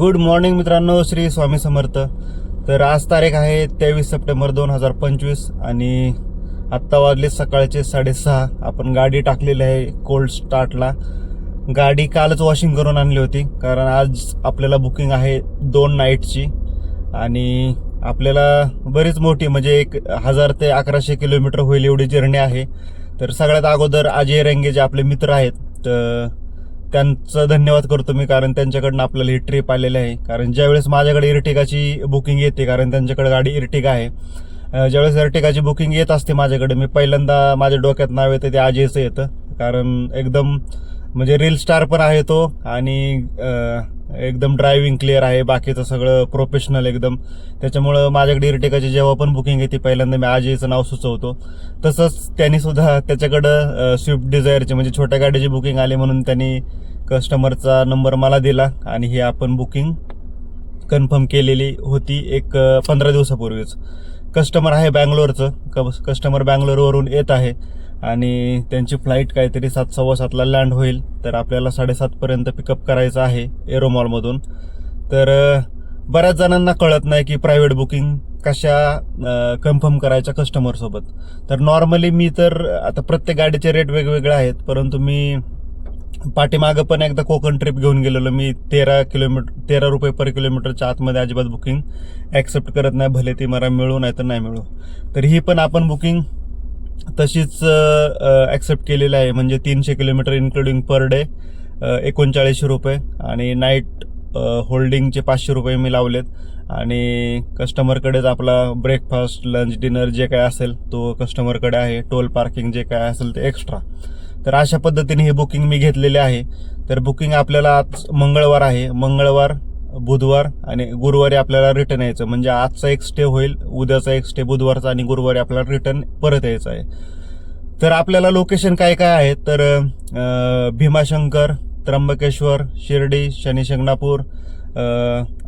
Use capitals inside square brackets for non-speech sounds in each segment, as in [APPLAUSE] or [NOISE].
Good morning मित्रांनो श्री स्वामी समर्थ. तर आज तारीख आहे तेवीस सप्टेंबर दोन हजार पंचवीस आणि आत्ता वाजले सकाळचे साडेसहा. आपण गाडी टाकलेली आहे कोल्ड स्टार्टला गाडी कालच वॉशिंग करून आणली होती कारण आज आपल्याला बुकिंग आहे दोन नाईटची आणि आपल्याला बरीच मोठी म्हणजे एक हजार ते अकराशे किलोमीटर होईल एवढी जर्नी आहे. तर सगळ्यात अगोदर अजय रंगे जे आपले मित्र आहेत तर त्यांचं धन्यवाद करतो मी कारण त्यांच्याकडनं आपल्याला ही ट्रिप आलेली आहे. कारण ज्यावेळेस माझ्याकडे इर्टिगाची बुकिंग येते कारण त्यांच्याकडे गाडी इर्टिगा आहे ज्यावेळेस इर्टिगाची बुकिंग येत असते माझ्याकडे मी पहिल्यांदा माझ्या डोक्यात नाव येतं ते अजयचं येतं. कारण एकदम म्हणजे रील स्टार पण आहे तो आणि एकदम ड्रायव्हिंग क्लिअर आहे. बाकीचं सगळं प्रोफेशनल एकदम. त्याच्यामुळं माझ्याकडे इर्टिगाची जेव्हा पण बुकिंग येते पहिल्यांदा मी आजीचं नाव सुचवतो. तसंच त्यांनी सुद्धा त्याच्याकडं स्विफ्ट डिझायरची म्हणजे छोट्या गाडीची बुकिंग आली म्हणून त्यांनी कस्टमरचा नंबर मला दिला आणि ही आपण बुकिंग कन्फर्म केलेली होती एक पंधरा दिवसापूर्वीच. कस्टमर आहे बँगलोरचं कस्टमर बँगलोरवरून येत आहे. आणि त्यांची फ्लाईट काहीतरी सात सव्वा सातला लँड होईल. तर आपल्याला साडेसातपर्यंत पिकअप करायचं आहे एरोमॉलमधून तर बऱ्याच जणांना कळत नाही की प्रायव्हेट बुकिंग कशा कन्फर्म करायच्या कस्टमरसोबत तर नॉर्मली मी तर आता प्रत्येक गाडीचे रेट वेगवेगळे आहेत. परंतु मी पाठीमागं पण एकदा कोकण ट्रिप घेऊन गेलेलो. मी तेरा किलोमीटर तेरा रुपये पर किलोमीटरच्या आतमध्ये अजिबात बुकिंग ॲक्सेप्ट करत नाही. भले ती मला मिळू नाही तर नाही मिळू. तर ही पण आपण बुकिंग तशीच ॲक्सेप्ट केलेली आहे. म्हणजे तीनशे किलोमीटर इन्क्लुडिंग पर डे एकोणचाळीसशे रुपये आणि नाईट होल्डिंगचे पाचशे रुपये मी लावलेत. आणि कस्टमरकडेच आपला ब्रेकफास्ट लंच डिनर जे काय असेल तो कस्टमरकडे आहे. टोल पार्किंग जे काय असेल ते एक्स्ट्रा तर अशा पद्धतीने हे बुकिंग मी घेतलेले आहे. तर बुकिंग आपल्याला आज मंगळवार आहे. मंगळवार बुधवार आणि गुरुवारी आपल्याला रिटर्न यायचं. म्हणजे आजचा एक स्टे होईल उद्याचा एक स्टे बुधवारचा आणि गुरुवारी आपल्याला रिटर्न परत यायचं आहे. तर आपल्याला लोकेशन काय काय आहे? तर भीमाशंकर त्र्यंबकेश्वर शिर्डी शनिशिंगणापूर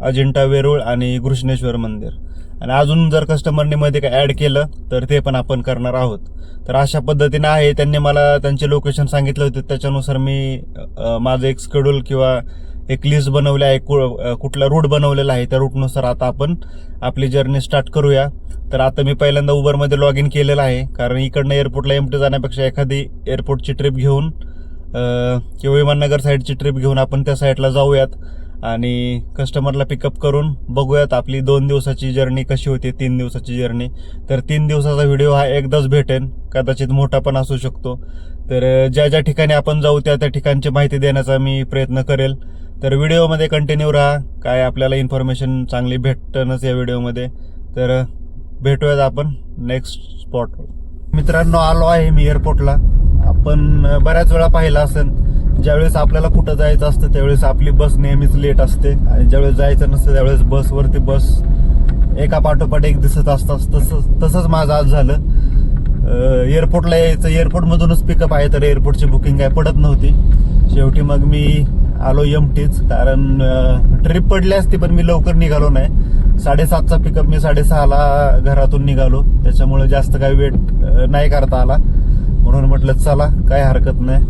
अजिंठा वेरूळ आणि घृष्णेश्वर मंदिर. आणि अजून जर कस्टमरने मध्ये काय ॲड केलं तर ते पण आपण करणार आहोत. तर अशा पद्धतीने आहे. त्यांनी मला त्यांचे लोकेशन सांगितलं होते. त्याच्यानुसार मी माझं एक स्केड्यूल किंवा एक लिस्ट बनवली आहे कु- कुठला रूट बनवलेला आहे त्या रूटनुसार आता आपण आपली जर्नी स्टार्ट करूया. तर आता मी पहिल्यांदा उबरमध्ये लॉग इन केलेलं आहे कारण इकडनं एअरपोर्टला एमटी जाण्यापेक्षा एखादी एअरपोर्टची ट्रिप घेऊन किंवा विमाननगर साईडची ट्रिप घेऊन आपण त्या साईडला जाऊयात. आणि कस्टमरला पिकअप करून बघूयात आपली दोन दिवसाची जर्नी कशी होती तीन दिवसाची जर्नी तर तीन दिवसाचा व्हिडिओ हा एकदाच भेटेन कदाचित मोठा पण असू शकतो. तर ज्या ज्या ठिकाणी आपण जाऊ त्या त्या ठिकाणची माहिती देण्याचा मी प्रयत्न करेल. तर व्हिडिओमध्ये कंटिन्यू राहा. काय आपल्याला इन्फॉर्मेशन चांगली भेटतनच या व्हिडिओमध्ये. तर भेटूयात आपण नेक्स्ट स्पॉट मित्रांनो आलो आहे मी एअरपोर्टला आपण बऱ्याच वेळा पाहिलं असेल ज्यावेळेस आपल्याला कुठं जायचं असतं त्यावेळेस आपली बस नेहमीच लेट असते. आणि ज्यावेळेस जायचं नसतं त्यावेळेस बसवरती बस एका पाठोपाठ एक दिसत असतात तसंच तसंच माझं आज झालं. एअरपोर्टला यायचं. एअरपोर्टमधूनच पिकअप आहे तर एअरपोर्टची बुकिंग काय पडत नव्हती. शेवटी मग मी आलो एमटीच कारण ट्रिप पडली असती पण मी लवकर निघालो नाही. साडेसातचा पिकअप मी साडेसहाला घरातून निघालो. त्याच्यामुळे जास्त काही वेट नाही करता आला. म्हणून म्हटलं चला काय हरकत नाही.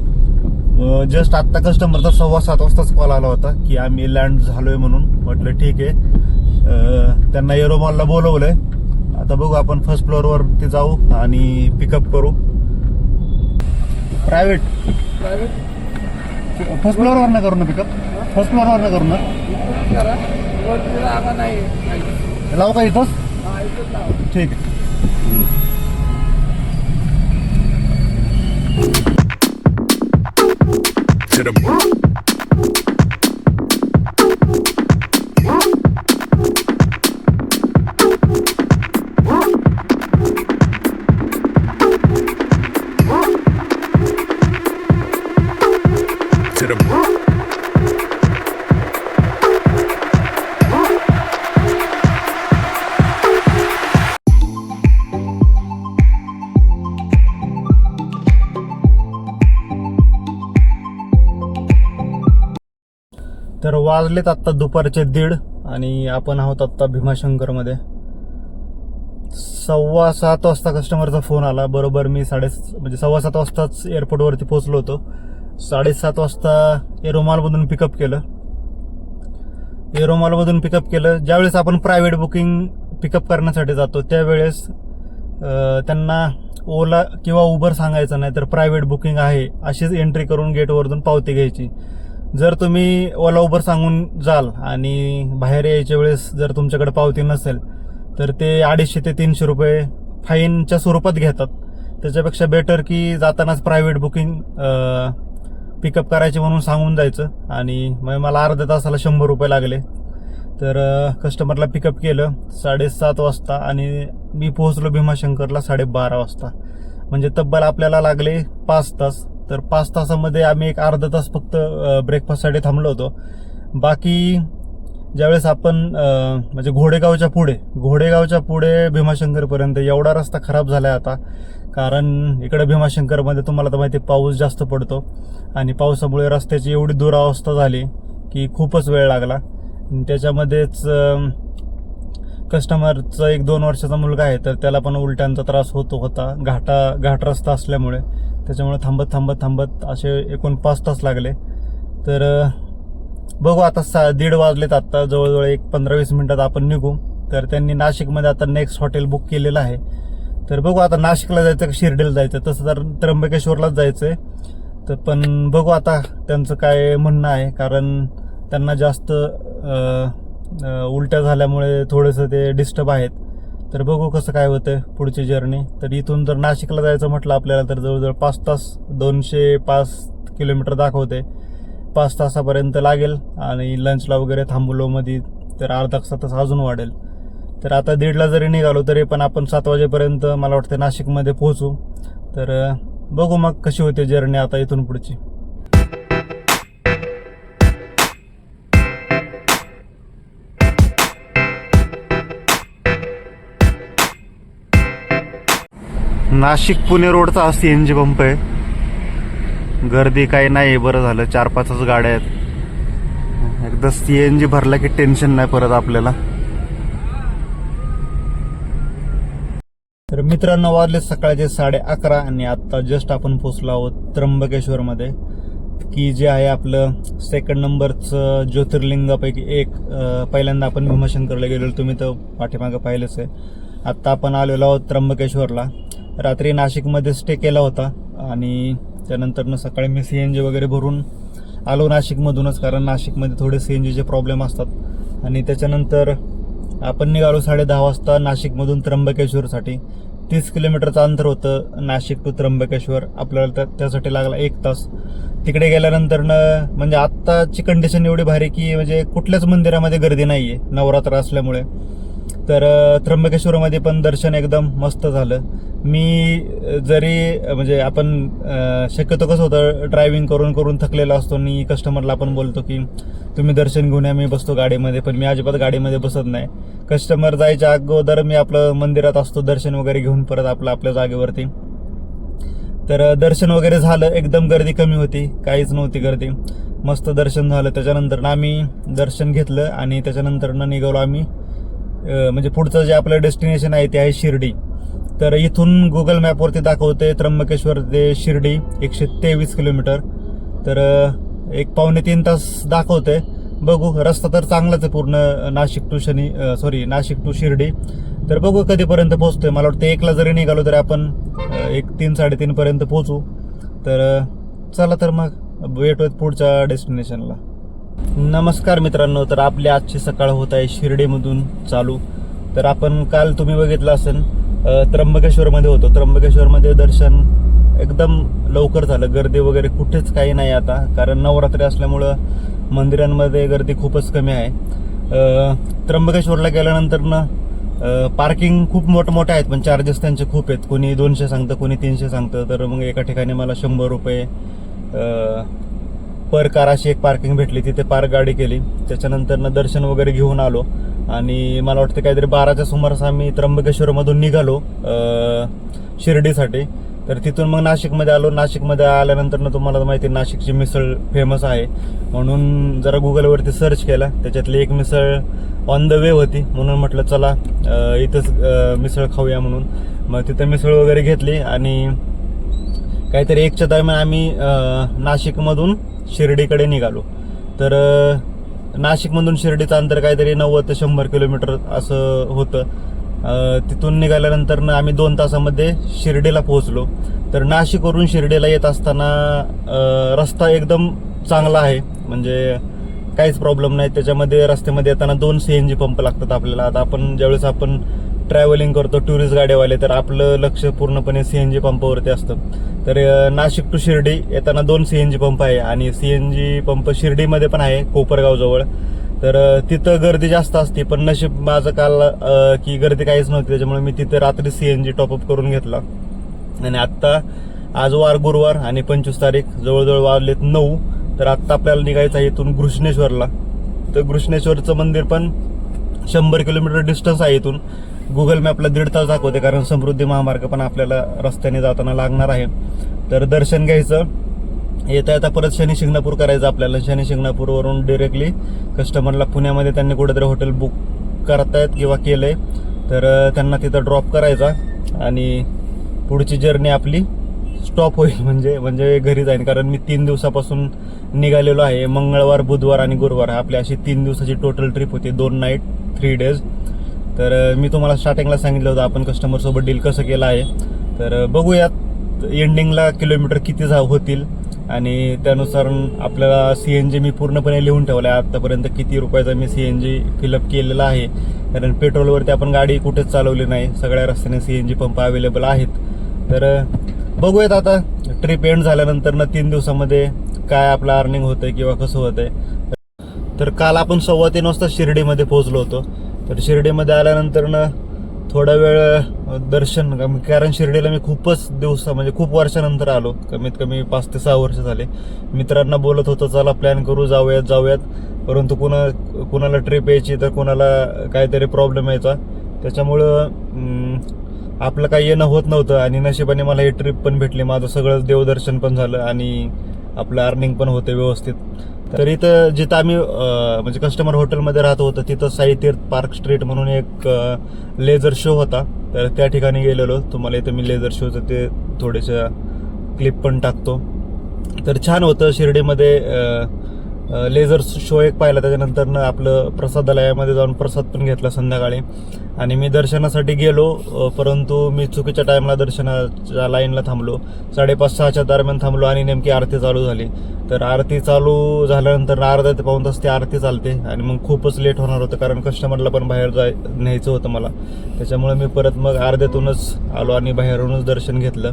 जस्ट आत्ता कस्टमरचा सव्वा सात वाजताच कॉल आला होता की आम्ही लँड झालोय म्हणून. म्हटलं ठीक आहे. त्यांना एरोमॉलला बोलवलंय. आता बघू आपण फर्स्ट फ्लोअरवरती जाऊ आणि पिकअप करू. प्रायव्हेट फर्स्ट फ्लोअरवर नाही करू ना पिकअप फर्स्ट फ्लोअरवर नाही करू ना? लावू का इथंच? ठीक आहे. To the वाजलेत आत्ता दुपारचे दीड आणि आपण आहोत आत्ता भीमाशंकरमध्ये. सव्वा सात वाजता कस्टमरचा फोन आला. बरोबर मी साडे म्हणजे सव्वा सात वाजताच एअरपोर्टवरती पोहोचलो होतो. साडेसात वाजता एरोमालमधून पिकअप केलं. एरोमालमधून पिकअप केलं. ज्यावेळेस आपण प्रायव्हेट बुकिंग पिकअप करण्यासाठी जातो त्यावेळेस त्यांना ओला किंवा उबर सांगायचं नाही तर प्रायव्हेट बुकिंग आहे अशीच एंट्री करून गेटवरून पावती घ्यायची. जर तुम्ही ओला उबर सांगून जाल आणि बाहेर यायच्या वेळेस जर तुमच्याकडे पावती नसेल तर ते अडीचशे ते तीनशे रुपये फाईनच्या स्वरूपात घेतात. त्याच्यापेक्षा बेटर की जातानाच प्रायव्हेट बुकिंग पिकअप करायचे म्हणून सांगून जायचं. आणि मग मला अर्ध्या तासाला शंभर रुपये लागले. तर कस्टमरला पिकअप केलं साडेसात वाजता आणि मी पोहोचलो भीमाशंकरला साडेबारा वाजता. म्हणजे तब्बल आपल्याला लागले पाच तास. तर पाच तासामध्ये आम्ही एक अर्धा तास फक्त ब्रेकफास्टसाठी थांबलो होतो. बाकी ज्यावेळेस आपण म्हणजे घोडेगावच्या पुढे घोडेगावच्या पुढे भीमाशंकरपर्यंत एवढा रस्ता खराब झाला आहे आता कारण इकडं भीमाशंकरमध्ये तुम्हाला तर माहिती आहे, पाऊस जास्त पडतो. आणि पावसामुळे रस्त्याची एवढी दुरावस्था झाली की खूपच वेळ लागला. त्याच्यामध्येच कस्टमरचा एक दोन वर्षाचा मुलगा आहे तर त्याला पण उलट्यांचा त्रास होतो होता. घाटा घाट रस्ता असल्यामुळे. त्याच्यामुळे थांबत थांबत थांबत असे एकूण पाच तास लागले. तर बघू आता सा दीड वाजलेत आत्ता जवळजवळ एक पंधरा वीस मिनटात आपण निघू. तर त्यांनी नाशिकमध्ये आता नेक्स्ट हॉटेल बुक केलेलं आहे. तर बघू आता नाशिकला जायचं का शिर्डीला जायचं? तसं तर त्र्यंबकेश्वरलाच जायचं आहे तर पण बघू आता त्यांचं काय म्हणणं आहे. कारण त्यांना जास्त उलट्या झाल्यामुळे थोडंसं ते डिस्टर्ब आहेत. तर बघू कसं काय होतं पुढची जर्नी तर इथून जर नाशिकला जायचं म्हटलं आपल्याला तर जवळजवळ पाच तास दोनशे पाच किलोमीटर दाखवते. पाच तासापर्यंत लागेल आणि लंचला वगैरे थांबलो मध्ये तर अर्धा तास अजून वाढेल. तर आता दीडला जरी निघालो तरी पण आपण सात वाजेपर्यंत मला वाटतं नाशिकमध्ये पोहोचू. तर बघू मग कशी होते जर्नी आता इथून पुढची. नाशिक पुणे रोडचा सी एन जी पंप आहे. गर्दी काही नाही बरं झालं. चार पाचच गाड्या आहेत. एकदा सी एन जी भरला की टेन्शन नाही परत आपल्याला. तर मित्रांनो वाजले सकाळचे साडे अकरा आणि आता जस्ट आपण पोचलो आहोत त्र्यंबकेश्वरमध्ये की जे आहे आपलं सेकंड नंबरचं ज्योतिर्लिंगापैकी एक पहिल्यांदा आपण भीमाशंकरला गेलेलो तुम्ही तर पाठीमागं पाहिलंच आहे. आत्ता आपण आलेलो आहोत त्र्यंबकेश्वरला. रात्री नाशिकमध्ये स्टे केला होता. आणि त्यानंतरनं सकाळी मी सी एन जी वगैरे भरून आलो नाशिकमधूनच कारण नाशिकमध्ये थोडे सी एन जीचे प्रॉब्लेम असतात. आणि त्याच्यानंतर आपण निघालो साडे दहा वाजता नाशिकमधून त्र्यंबकेश्वरसाठी. तीस किलोमीटरचं अंतर होतं नाशिक टू त्र्यंबकेश्वर. आपल्याला त्या- त्यासाठी लागला एक तास. तिकडे गेल्यानंतरनं म्हणजे आत्ताची कंडिशन एवढी भारी की म्हणजे कुठल्याच मंदिरामध्ये गर्दी नाही आहे नवरात्र असल्यामुळे. तर त्र्यंबकेश्वरमध्ये पण दर्शन एकदम मस्त झालं. मी जरी म्हणजे आपण शक्यतो कसं होतं ड्रायव्हिंग करून करून थकलेला असतो आणि कस्टमरला आपण बोलतो की तुम्ही दर्शन घेऊन या मी बसतो गाडीमध्ये. पण मी अजिबात गाडीमध्ये बसत नाही. कस्टमर जायच्या अगोदर मी आपलं मंदिरात असतो दर्शन वगैरे घेऊन परत आपलं आपल्या जागेवरती. तर दर्शन वगैरे झालं एकदम गर्दी कमी होती काहीच नव्हती गर्दी. मस्त दर्शन झालं. त्याच्यानंतर आम्ही दर्शन घेतलं आणि त्याच्यानंतर निघालो आम्ही. म्हणजे पुढचं जे आपलं डेस्टिनेशन आहे ते आहे शिर्डी. तर इथून गुगल मॅपवरती दाखवते त्र्यंबकेश्वर ते शिर्डी एकशे तेवीस किलोमीटर. तर एक पावणे तीन तास दाखवते. बघू रस्ता तर चांगलाच आहे पूर्ण Nashik to Shani sorry Nashik to Shirdi. तर बघू कधीपर्यंत पोहोचतोय. मला वाटतं एकला जरी निघालो तरी आपण एक तीन साडेतीनपर्यंत पोहोचू. तर चला तर मग भेटूयात पुढच्या डेस्टिनेशनला नमस्कार मित्रांनो तर आपली आजची सकाळ होत आहे शिर्डीमधून चालू. तर आपण काल तुम्ही बघितलं असेल त्र्यंबकेश्वरमध्ये होतो. त्र्यंबकेश्वरमध्ये दर्शन एकदम लवकर झालं. गर्दी वगैरे कुठेच काही नाही आता कारण नवरात्री असल्यामुळं मंदिरांमध्ये गर्दी खूपच कमी आहे. त्र्यंबकेश्वरला गेल्यानंतर ना पार्किंग खूप मोठमोठे आहेत पण चार्जेस त्यांचे खूप आहेत. कोणी दोनशे सांगतं कोणी तीनशे सांगतं. तर मग एका ठिकाणी मला शंभर रुपये पर कार अशी एक पार्किंग भेटली तिथे पार्क गाडी केली. त्याच्यानंतर दर्शन वगैरे घेऊन आलो. आणि मला वाटतं काहीतरी बाराच्या सुमारास आम्ही त्र्यंबकेश्वरमधून निघालो शिर्डीसाठी. तर तिथून मग नाशिकमध्ये आलो. नाशिकमध्ये आल्यानंतर तुम्हाला माहिती आहे, नाशिकची मिसळ फेमस आहे. म्हणून जरा गुगलवरती सर्च केला. त्याच्यातली एक मिसळ ऑन द वे होती. म्हणून म्हटलं चला इथंच मिसळ खाऊया म्हणून. मग तिथं मिसळ वगैरे घेतली. आणि काहीतरी एकच्या दरम्यान आम्ही नाशिकमधून शिर्डीकडे निघालो. तर नाशिकमधून शिर्डीचं अंतर काहीतरी नव्वद ते शंभर किलोमीटर असं होतं. तिथून निघाल्यानंतर ना आम्ही दोन तासामध्ये शिर्डीला पोहोचलो. तर नाशिकवरून शिर्डीला येत असताना रस्ता एकदम चांगला आहे. म्हणजे काहीच प्रॉब्लेम नाही. त्याच्यामध्ये रस्त्यामध्ये येताना दोन सी एन जी पंप लागतात आपल्याला. आता आपण ज्यावेळेस आपण ट्रॅव्हलिंग करतो टुरिस्ट गाड्यावाले तर आपलं लक्ष पूर्णपणे सी एन जी पंपावरती असतं. तर नाशिक टू शिर्डी येताना दोन सी एन जी पंप आहे आणि सी एन जी पंप शिर्डीमध्ये पण आहे कोपरगावजवळ. तर तिथं गर्दी जास्त असते पण नशीब माझं काल की गर्दी काहीच नव्हती त्याच्यामुळे मी तिथं रात्री सी एन जी टॉपअप करून घेतला. आणि आत्ता आज वार गुरुवार आणि पंचवीस तारीख जवळजवळ वाजलेत नऊ तर आत्ता आपल्याला निघायचं आहे इथून घृष्णेश्वरला. तर घृष्णेश्वरचं मंदिर पण शंभर किलोमीटर डिस्टन्स आहे इथून. गुगल मॅपला दीड तास दाखवते कारण समृद्धी महामार्ग पण आपल्याला रस्त्याने जाताना लागणार आहे. तर दर्शन घ्यायचं. येता येता परत शनी शिंगणापूर करायचं आपल्याला. शनी शिंगणापूरवरून डिरेक्टली कस्टमरला पुण्यामध्ये त्यांनी कुठेतरी हॉटेल बुक करतायत किंवा केलं आहे तर त्यांना तिथं ड्रॉप करायचा. आणि पुढची जर्नी आपली स्टॉप होईल. [LAUGHS] म्हणजे म्हणजे घरी जाईन. कारण मी तीन दिवसापासून निघालेलो आहे. मंगळवार बुधवार आणि गुरुवार. आपली अशी तीन दिवसाची टोटल ट्रिप होती. दोन नाईट थ्री डेज तर मी तुम्हाला स्टार्टिंगला सांगितलं होतं आपण कस्टमर सोबत डील कसं केलं आहे. तर बघूयात एंडिंगला किलोमीटर किती जा होतील. आणि त्यानुसार आपल्याला सी एन जी मी पूर्णपणे लिहून ठेवलं आहे आत्तापर्यंत किती रुपयाचा मी C N G fill up केलेला आहे. कारण पेट्रोलवरती आपण गाडी कुठेच चालवली नाही. सगळ्या रस्त्याने C N G pump available आहेत. तर बघूयात आता. ट्रिप एंड झाल्यानंतर ना तीन दिवसामध्ये काय आपलं अर्निंग होतं किंवा कसं होतंय. तर काल आपण सव्वा तीन वाजता शिर्डीमध्ये पोहोचलो होतो. तर शिर्डीमध्ये आल्यानंतर ना थोडा वेळ दर्शन कारण शिर्डीला मी खूपच दिवस म्हणजे खूप वर्षानंतर आलो. कमीत कमी पाच ते सहा वर्ष झाले. मित्रांना बोलत होतो चला प्लॅन करू जाऊयात जाऊयात. परंतु कुणा कुणाला ट्रिप यायची तर कुणाला काहीतरी प्रॉब्लेम यायचा. त्याच्यामुळं आपलं काही येणं होत नव्हतं आणि नशिबाने मला ही ट्रिप पण भेटली. माझं सगळं देवदर्शन पण झालं आणि आपलं अर्निंग पण होते व्यवस्थित. तर इथं जिथं आम्ही म्हणजे कस्टमर हॉटेलमध्ये राहत होतो तिथं साई तीर्थ पार्क स्ट्रीट म्हणून एक लेझर शो होता. तर त्या ठिकाणी गेलेलो. तुम्हाला इथं मी लेझर शोचं ते थोडेसं क्लिप पण टाकतो. तर छान होतं शिर्डीमध्ये लेझर शो एक पाहिला त्याच्यानंतरनं आपलं प्रसादालयामध्ये जाऊन प्रसाद पण घेतला संध्याकाळी. आणि मी दर्शनासाठी गेलो परंतु मी चुकीच्या टाईमला दर्शनाच्या लाईनला थांबलो. साडेपाच सहाच्या दरम्यान थांबलो आणि नेमकी आरती चालू झाली. तर आरती चालू झाल्यानंतर अर्धा ते पाऊन तास ती आरती चालते आणि मग खूपच लेट होणार होतं कारण कस्टमरला पण बाहेर जाय न्यायचं होतं मला. त्याच्यामुळे मी परत मग अर्ध्यातूनच आलो आणि बाहेरूनच दर्शन घेतलं.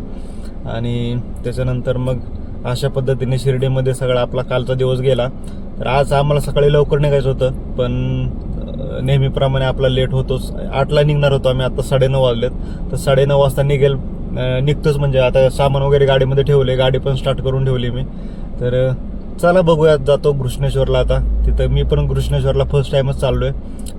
आणि त्याच्यानंतर मग अशा पद्धतीने शिर्डीमध्ये सगळा आपला कालचा दिवस गेला. तर आज आम्हाला सकाळी लवकर निघायचं होतं पण नेहमीप्रमाणे आपला लेट होतोच. आठला निघणार होतो आम्ही आता साडेनऊ वाजलेत. तर साडेनऊ वाजता निघेल निघतोच म्हणजे आता सामान वगैरे गाडीमध्ये ठेवले गाडी पण स्टार्ट करून ठेवली मी. तर चला बघूयात जातो घृष्णेश्वरला आता. तिथं मी पण घृष्णेश्वरला फर्स्ट टाइमच आहे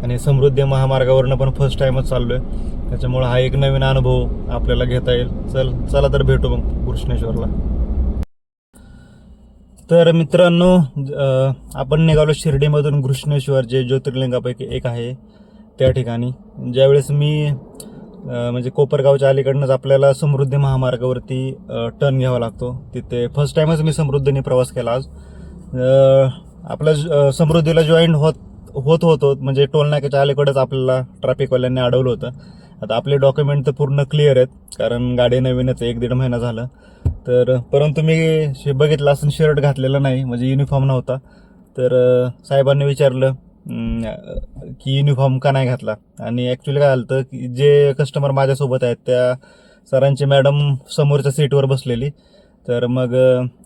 आणि समृद्धी महामार्गावरनं पण फर्स्ट टाईमच चाललो आहे त्याच्यामुळं हा एक नवीन अनुभव आपल्याला घेता येईल. चल चला तर भेटू मग घृष्णेश्वरला. तर मित्रांनो आपण निघालो शिर्डीमधून घृष्णेश्वर जे ज्योतिर्लिंगापैकी एक आहे त्या ठिकाणी. ज्यावेळेस मी म्हणजे कोपरगावच्या अलीकडनंच आपल्याला समृद्धी महामार्गावरती टर्न घ्यावा लागतो. तिथे फर्स्ट टाईमच मी समृद्धीने प्रवास केला आज. आपल्या समृद्धीला जॉईन होत होत होतो. म्हणजे टोलनाक्याच्या अलीकडेच आपल्याला ट्रॅफिकवाल्यांनी अडवलं होतं. आता आपले डॉक्युमेंट तर पूर्ण क्लिअर आहेत. कारण गाडी नवीनच एक दीड महिना झालं. तर परंतु मी शे- बघितलं असं शर्ट घातलेला नाही म्हणजे युनिफॉर्म नव्हता. तर साहेबांनी विचारलं की युनिफॉर्म का नाही घातला? आणि ॲक्च्युली काय झालं की जे कस्टमर माझ्यासोबत आहेत त्या सरांची मॅडम समोरच्या सीटवर बसलेली. तर मग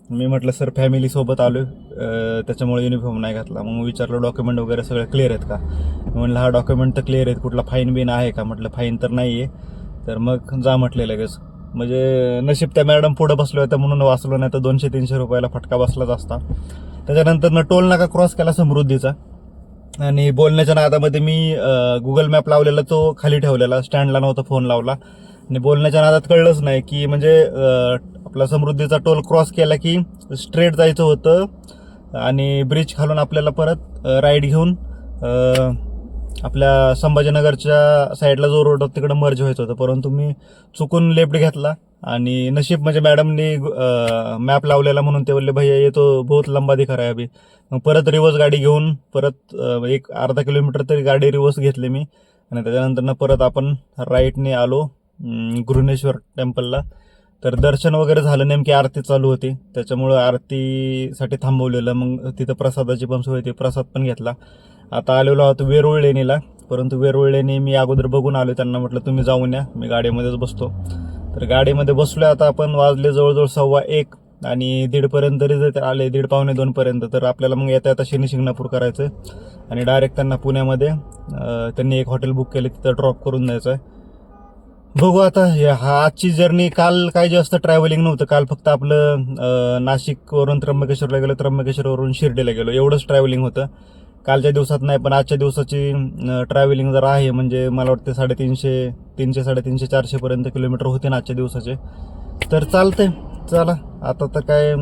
मी म्हटलं सर फॅमिलीसोबत आलो त्याच्यामुळे युनिफॉर्म नाही घातला. मग विचारलं डॉक्युमेंट वगैरे सगळे क्लिअर आहेत का? म्हणलं म्हटलं हा डॉक्युमेंट तर क्लिअर आहेत कुठला फाईन बिन आहे का? म्हटलं फाईन तर नाही आहे तर मग जा म्हटले लगेच. म्हणजे नशीब त्या मॅडम पुढे बसलो होत्या म्हणून वाचलो नाही तर दोनशे तीनशे रुपयाला फटका बसलाच असता. त्याच्यानंतर न टोल नाका क्रॉस केला समृद्धीचा. आणि बोलण्याच्या नादामध्ये मी गुगल मॅप लावलेला तो खाली ठेवलेला स्टँडला नव्हता फोन लावला. आणि बोलण्याच्या नादात कळलंच नाही की म्हणजे आपला समृद्धीचा टोल क्रॉस केला की स्ट्रेट जायचं होतं. आणि ब्रिज खालून आपल्याला परत राईड घेऊन आपल्या संभाजीनगरच्या साईडला जो रोड होता तिकडं मर्ज व्हायचं होतं. परंतु मी चुकून लेफ्ट घेतला आणि नशीब म्हणजे मॅडमनी मॅप लावलेला म्हणून ते बोलले भैया ये तो बहुत लंबा दिखा रहा है अभी. मग परत रिवर्स गाडी घेऊन परत एक अर्धा किलोमीटर तरी गाडी रिवर्स घेतली मी. आणि त्याच्यानंतर परत आपण राईटने आलो अं, गृहणेश्वर टेम्पलला तर दर्शन वगैरे झालं नेमकी आरती चालू होती. त्याच्यामुळं आरतीसाठी थांबवलेलं. मग तिथं प्रसादाची पण सोय होती. प्रसाद पण घेतला. आता आलेलो आहोत वेरूळ लेणीला परंतु वेरूळ लेणी मी अगोदर बघून आलो त्यांना म्हटलं तुम्ही जाऊन या मी गाडीमध्येच बसतो. तर गाडीमध्ये बसलोय आता आपण वाजले जवळजवळ सव्वा एक आणि दीडपर्यंत तरी जर आले दीड पावणे दोनपर्यंत तर आपल्याला मग येता येता शनी शिंगणापूर करायचं आणि डायरेक्ट त्यांना पुण्यामध्ये त्यांनी एक हॉटेल बुक केलं तिथं ड्रॉप करून द्यायचं आहे. बघू आता हा आजची जर्नी काल काही जास्त ट्रॅव्हलिंग नव्हतं. काल फक्त आपलं नाशिकवरून त्र्यंबकेश्वरला गेलो त्र्यंबकेश्वरवरून शिर्डीला गेलो. एवढंच ट्रॅव्हलिंग होतं. कालच्या दिवसात नाही पण आजच्या दिवसाची ट्रॅव्हलिंग जर आहे. म्हणजे मला वाटते साडेतीनशे तीनशे साडेतीनशे चारशेपर्यंत किलोमीटर होते ना आजच्या दिवसाचे. तर चालतंय. चला आता तर काय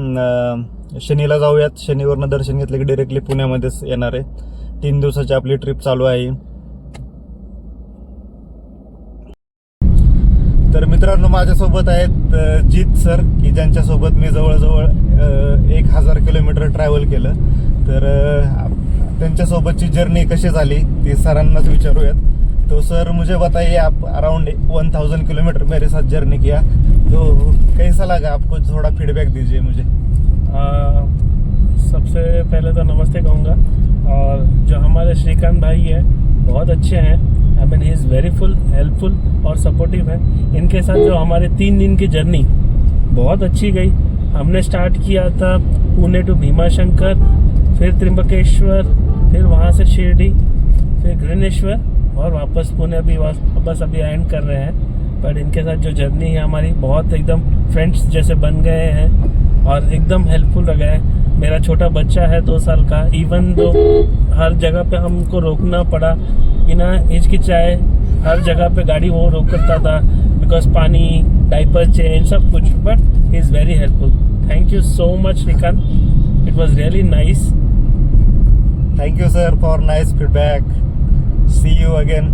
शनीला जाऊयात. शनिवरनं दर्शन घेतलं की डिरेक्टली पुण्यामध्येच येणार आहे. तीन दिवसाची आपली ट्रिप चालू आहे. तर मित्रांनो माझ्यासोबत आहेत जीत सर की ज्यांच्यासोबत मी जवळजवळ एक हजार किलोमीटर ट्रॅव्हल केलं. तर त्यांच्यासोबतची जर्नी कशी झाली ते सरांनाच विचारूयात. तो सर मुझे बताइए आप अराउंड वन थाउजेंड किलोमीटर मेरे साथ जर्नी किया. तो कैसा लगा? आपको थोड़ा फीडबैक दीजिए मुझे. आ, सबसे पहले तो नमस्ते कहूँगा। और जो हमारे श्रीकांत भाई हैं बहुत अच्छे हैं। I mean he is very full helpful और सपोर्टिव है। इनके साथ जो हमारे तीन दिन की जर्नी बहुत अच्छी गई। हमने स्टार्ट किया था पुणे टू भीमाशंकर फिर त्रिम्बकेश्वर फिर वहाँ से शिरडी, फिर घृणेश्वर और वापस पुणे अभी बस अभी एंड कर रहे हैं। पर इनके साथ जो जर्नी है हमारी, बहुत एकदम फ्रेंड्स जैसे बन गए हैं और एकदम हेल्पफुल रह गए मेरा छोटा बच्चा है दो साल का इवन दो हर जगह पे हमको रोकना पड़ा, बिना हिचकिचाए हर जगह पे गाड़ी वो रोक करता था बिकॉज़ पानी डाइपर चेंज सब कुछ। But he is very helpful thank you so much Shrikant it was really nice thank you sir for nice feedback see you again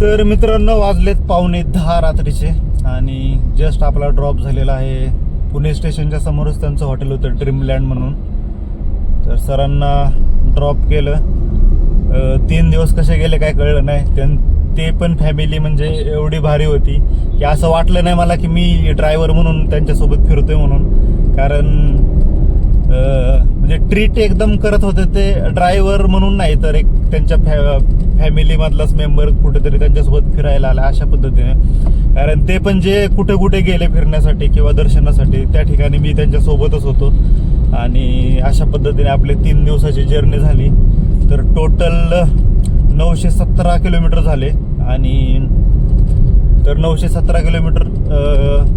तर मित्रांनो वाजलेत पावणे दहा रात्रीचे आणि जस्ट आपला ड्रॉप झालेला आहे पुणे स्टेशनच्या समोरच त्यांचं हॉटेल होतं ड्रीमलँड म्हणून. तर सरांना ड्रॉप केलं. तीन दिवस कसे गेले काय कळलं नाही. त्यां ते पण फॅमिली म्हणजे एवढी भारी होती की असं वाटलं नाही मला की मी ड्रायव्हर म्हणून त्यांच्यासोबत फिरतोय म्हणून. कारण म्हणजे ट्रीट एकदम करत होते ते ड्रायव्हर म्हणून नाही तर एक त्यांच्या फॅ फॅमिलीमधलाच मेंबर कुठेतरी त्यांच्यासोबत फिरायला आला अशा पद्धतीने. कारण ते पण जे कुठे कुठे गेले फिरण्यासाठी किंवा दर्शनासाठी त्या ठिकाणी मी त्यांच्यासोबतच होतो. आणि अशा पद्धतीने आपले तीन दिवसाची जर्नी झाली. तर टोटल नऊशे सतरा किलोमीटर झाले. आणि तर नऊशे सतरा किलोमीटर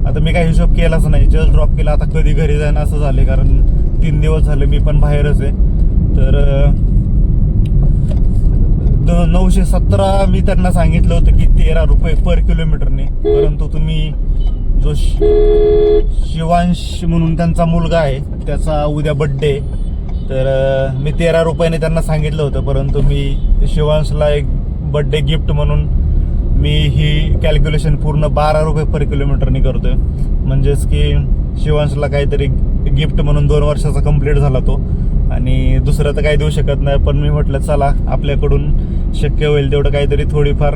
आता मी काही हिशोब केलाच नाही. जस्ट ड्रॉप केला आता कधी घरी जाणं असं झाले. कारण तीन दिवस झाले मी पण बाहेरच आहे. तर द- नऊशे सतरा मी त्यांना सांगितलं होतं की तेरा रुपये पर किलोमीटरने परंतु तुम्ही जो शि- शिवांश म्हणून त्यांचा मुलगा आहे त्याचा उद्या बड्डे तर मी तेरा रुपयाने त्यांना सांगितलं होतं परंतु मी शिवांशला एक बड्डे गिफ्ट म्हणून मी ही कॅल्क्युलेशन पूर्ण बारा रुपये पर किलोमीटरने करतोय. म्हणजेच की शिवांशला काहीतरी गिफ्ट म्हणून दोन वर्षाचा कंप्लीट झाला तो. आणि दुसरं तर काही देऊ शकत नाही पण मी म्हटलं चला आपल्याकडून शक्य होईल तेवढं काहीतरी थोडीफार.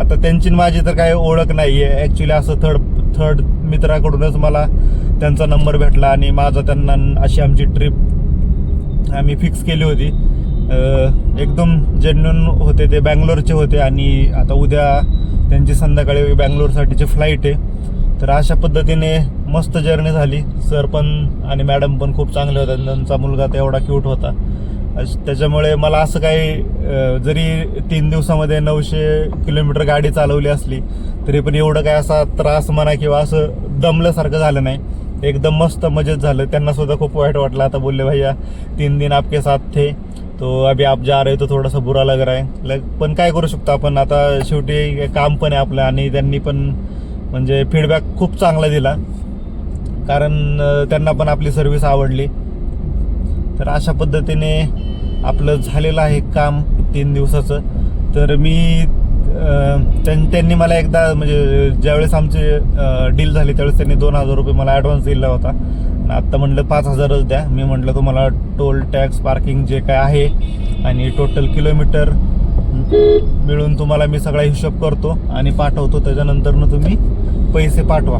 आता त्यांची आणि माझी तर काही ओळख नाही आहे ॲक्च्युली असं थर्ड थर्ड मित्राकडूनच मला त्यांचा नंबर भेटला आणि माझा त्यांना अशी आमची ट्रिप आम्ही फिक्स केली होती. एकदम जेन्युन होते ते बँगलोरचे होते आणि आता उद्या त्यांची संध्याकाळी बँगलोरसाठीची फ्लाईट आहे. तर अशा पद्धतीने मस्त जर्नी झाली. सर पण आणि मॅडम पण खूप चांगले होते. त्यांचा मुलगा तेवढा क्यूट होता. अश- त्याच्यामुळे मला असं काही जरी तीन दिवसामध्ये नऊशे किलोमीटर गाडी चालवली असली तरी पण एवढं काय असा त्रास म्हणा किंवा असं दमल्यासारखं झालं नाही. एकदम मस्त मजेत झालं. त्यांना सुद्धा खूप वाईट वाटलं. आता बोलले भैया तीन दिन आपके साथ थे. तो अभी आप जा रहे हो तो थोडासा बुरा लग रहा है. लग- पण काय करू शकतो आपण? आता शेवटी काम पण आहे आपलं. आणि त्यांनी पण म्हणजे फीडबॅक खूप चांगला दिला. कारण त्यांना पण आपली सर्व्हिस आवडली. तर अशा पद्धतीने आपलं झालेलं आहे काम तीन दिवसाचं. तर मी त्यां- त्यांनी मला एकदा म्हणजे ज्यावेळेस आमचे डील झाली त्यावेळेस त्यांनी दोन हजार रुपये मला ॲडव्हान्स दिला होता. आणि आत्ता म्हटलं पाच हजारच द्या. मी म्हटलं तुम्हाला टोल टॅक्स पार्किंग जे काय आहे आणि टोटल किलोमीटर मिळून तुम्हाला मी सगळा हिशोब करतो आणि पाठवतो. त्याच्यानंतरनं तुम्ही पैसे पाठवा.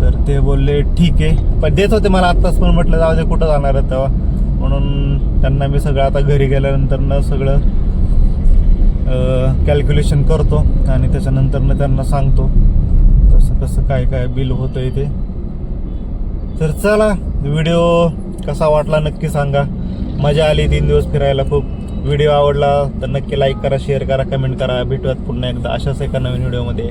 तर ते बोलले ठीक आहे. पण देत होते मला आत्ताच पण म्हटलं जाऊ दे कुठं जाणार आहे तेव्हा. म्हणून त्यांना मी सगळं आता घरी गेल्यानंतरनं सगळं कॅल्क्युलेशन करतो आणि त्याच्यानंतरनं त्यांना सांगतो कसं कसं काय काय बिल होतं आहे ते. तर चला व्हिडिओ कसा वाटला नक्की सांगा. मजा आली तीन दिवस फिरायला खूप. व्हिडिओ आवडला तर नक्की लाईक करा शेअर करा कमेंट करा. भेटूयात पुन्हा एकदा. अशाच एका नवीन व्हिडिओमध्ये.